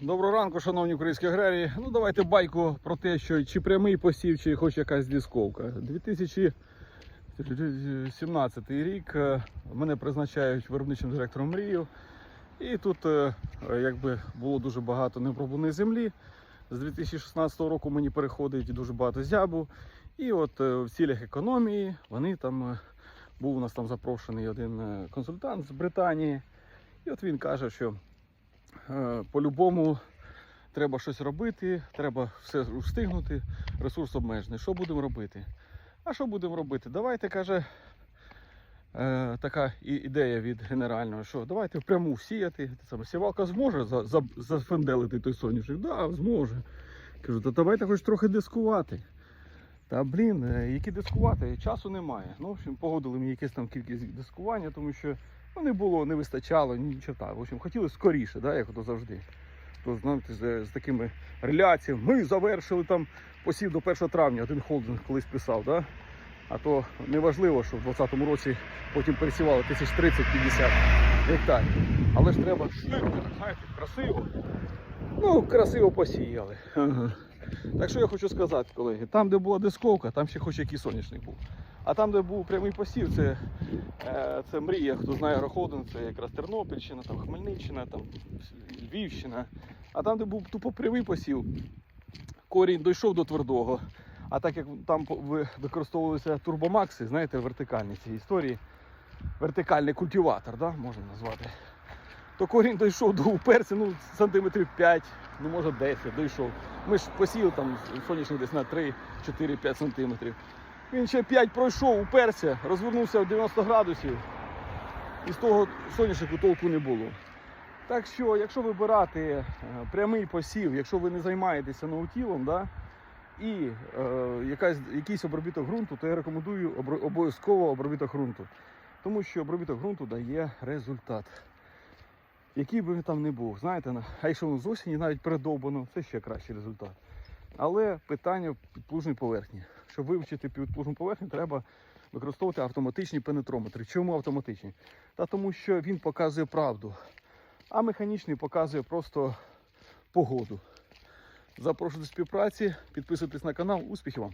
Доброго ранку, шановні українські аграрії. Ну давайте байку про те, що чи прямий посів, чи хоч якась дисковка. 2017 рік е, мене призначають виробничим директором мрію. І тут е, якби було дуже багато необробленої землі. З 2016 року мені переходить дуже багато зябу. І от е, в цілях економії вони там був у нас там запрошений один консультант з Британії. І от він каже, що по-любому треба щось робити, треба все встигнути, ресурс обмежений. Що будемо робити? А що будемо робити? Давайте, каже, е, така ідея від генерального, що давайте впряму сіяти. Сівалка зможе за, за, зафенделити той соняшник? Да, зможе. Кажу, то давайте хоч трохи дискувати. Та блін, е, які дискувати? Часу немає. Ну, в общем, погодили мені якесь там кількість дискування, тому що ну, не було, не вистачало, ні чорта. В общем, хотіли скоріше, да, як то завжди. То знаєте, з, з такими реляціями. Ми завершили там посів до 1 травня, один холдинг колись писав, да? А то неважливо, що в 2020 році потім пересівали 1030-50 гектарів. Але ж треба швидко, знаєте, красиво. Ну, красиво посіяли. Ага. Так що я хочу сказати, колеги, там, де була дисковка, там ще хоч який соняшник був. А там, де був прямий посів, це, це мрія, хто знає Роходин, це якраз Тернопільщина, там Хмельниччина, там Львівщина. А там, де був тупо прямий посів, корінь дійшов до твердого. А так як там використовувалися турбомакси, знаєте, вертикальні ці історії, вертикальний культиватор, да, можна назвати. То корінь дійшов до уперся, ну, сантиметрів 5, ну може 10 дійшов. Ми ж посіяли там сонячник десь на 3, 4, 5 сантиметрів. Він ще 5 пройшов, уперся, розвернувся в 90 градусів. І з того соняшнику толку не було. Так що, якщо вибирати е, прямий посів, якщо ви не займаєтеся наутілом, да, і е, якась, якийсь обробіток ґрунту, то я рекомендую обов'язково обробіток ґрунту. Тому що обробіток ґрунту дає результат. Який би він там не був, знаєте, а якщо він з осені навіть передовбано, це ще кращий результат. Але питання в поверхні. Щоб вивчити підплужну поверхню, треба використовувати автоматичні пенетрометри. Чому автоматичні? Та тому що він показує правду, а механічний показує просто погоду. Запрошую до співпраці, підписуйтесь на канал, успіхів вам!